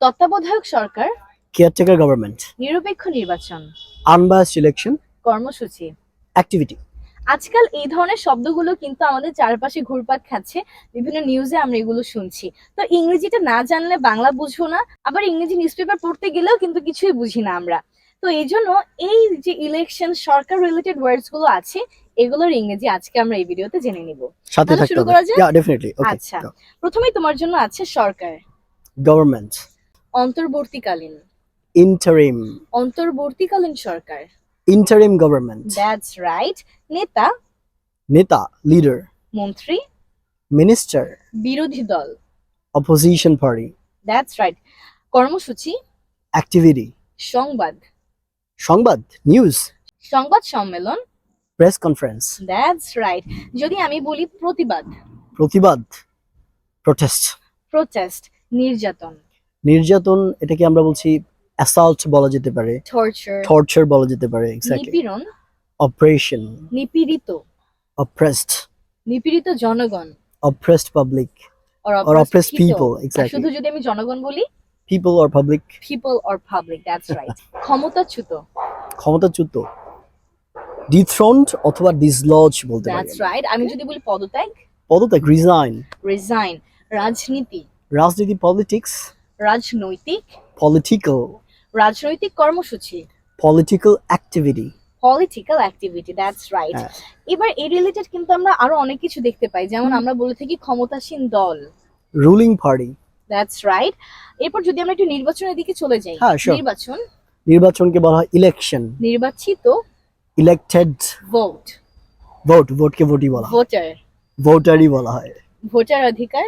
তত্ত্বাবধায়ক সরকার caretaker government নিরপেক্ষ নির্বাচন আনবায়াসড ইলেকশন কর্মসূচি। অ্যাক্টিভিটি আজকাল এই ধরনের শব্দগুলো কিন্তু আমাদের চারপাশে ঘুরপাক খাচ্ছে বিভিন্ন নিউজে আমরা এগুলো শুনছি। তো ইংরেজিটা না জানলে বাংলা বুঝব না আবার ইংরেজি নিউজপেপার পড়তে গেলেও কিন্তু কিছুই বুঝি না আমরা। তো এই জন্য এই যে ইলেকশন সরকার রিলেটেড ওয়ার্ডসগুলো আছে এগুলোর ইংরেজি আজকে আমরা এই ভিডিওতে জেনে নিব। সাথে শুরু করা? ওকে আচ্ছা। প্রথমেই তোমার জন্য আছে সরকার। গভর্নমেন্ট অন্তর্বর্তীকালীন। ইন্টারিম অন্তর্বর্তীকালীন সরকার। ইন্টারিম গভর্নমেন্ট দ্যাটস রাইট নেতা। নেতা লিডার মন্ত্রী। মিনিস্টার বিরোধী দল। অপোজিশন পার্টি দ্যাটস রাইট কর্মসূচি। অ্যাক্টিভিটি সংবাদ। সংবাদ নিউজ সংবাদ সম্মেলন। প্রেস কনফারেন্স দ্যাটস রাইট যদি আমি বলি প্রতিবাদ। প্রতিবাদ প্রোটেস্ট প্রোটেস্ট নির্যাতন। নির্যাতন এটাকে আমরা বলছি অ্যাসাল্ট বলা যেতে পারে। টর্চার টর্চার বলা যেতে পারে এক্স্যাক্টলি নিপীড়ন? অপারেশন নিপীড়িত? অপ্রেসড নিপীড়িত জনগণ? Or oppressed people. people R exactly শুধু যদি আমি জনগণ বলি? People or public. People or public that's right ক্ষমতাচ্যুত? ক্ষমতাচ্যুত। ডিথ্রোনড অথবা ডিসলজ বলতে পারি দ্যাটস রাইট আমি যদি বলি পদত্যাগ? পদত্যাগ রিজাইন রিজাইন রাজনীতি? রাজনীতি পলিটিক্স রাজনৈতিক পলিটিক্যাল রাজনৈতিক কর্মসূচি। Political activity political activity that's right. এবার এই রিলেটেড কিন্তু আমরা আরও অনেক কিছু দেখতে পাই যেমন আমরা বলে থাকি ক্ষমতাসীন দল। রুলিং পার্টি দ্যাটস রাইট এরপর যদি আমরা একটু নির্বাচনের দিকে চলে যাই হ্যাঁ, sure. নির্বাচন। নির্বাচনকে বলা হয় ইলেকশন নির্বাচিত ইলেক্টেড ভোট ভোট ভোটকে ভোটই বলা হয়। ভোটার ভোটারই বলা হয়। ভোটার অধিকার।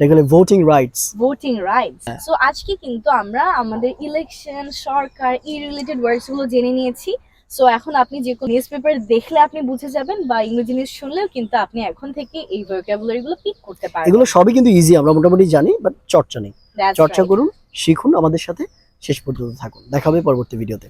দেখলে voting rights voting rights. So আজকে কিন্তু আমরা আমাদের ইলেকশন সরকার এই রিলেটেড ওয়ার্ডসগুলো জেনে নিয়েছি। সো এখন আপনি যে কোনো নিউজ পেপার দেখলে আপনি বুঝে যাবেন বা ইংরেজি নিউজ শুনলেও কিন্তু আপনি এখন থেকে এই ভোকাবুলারি গুলো পিক করতে পারবেন। এগুলো সবই কিন্তু ইজি আমরা মোটামুটি জানি বাট চর্চা নেই। চর্চা করুন শিখুন আমাদের সাথে শেষ পর্যন্ত থাকুন। দেখা হবে পরবর্তী ভিডিওতে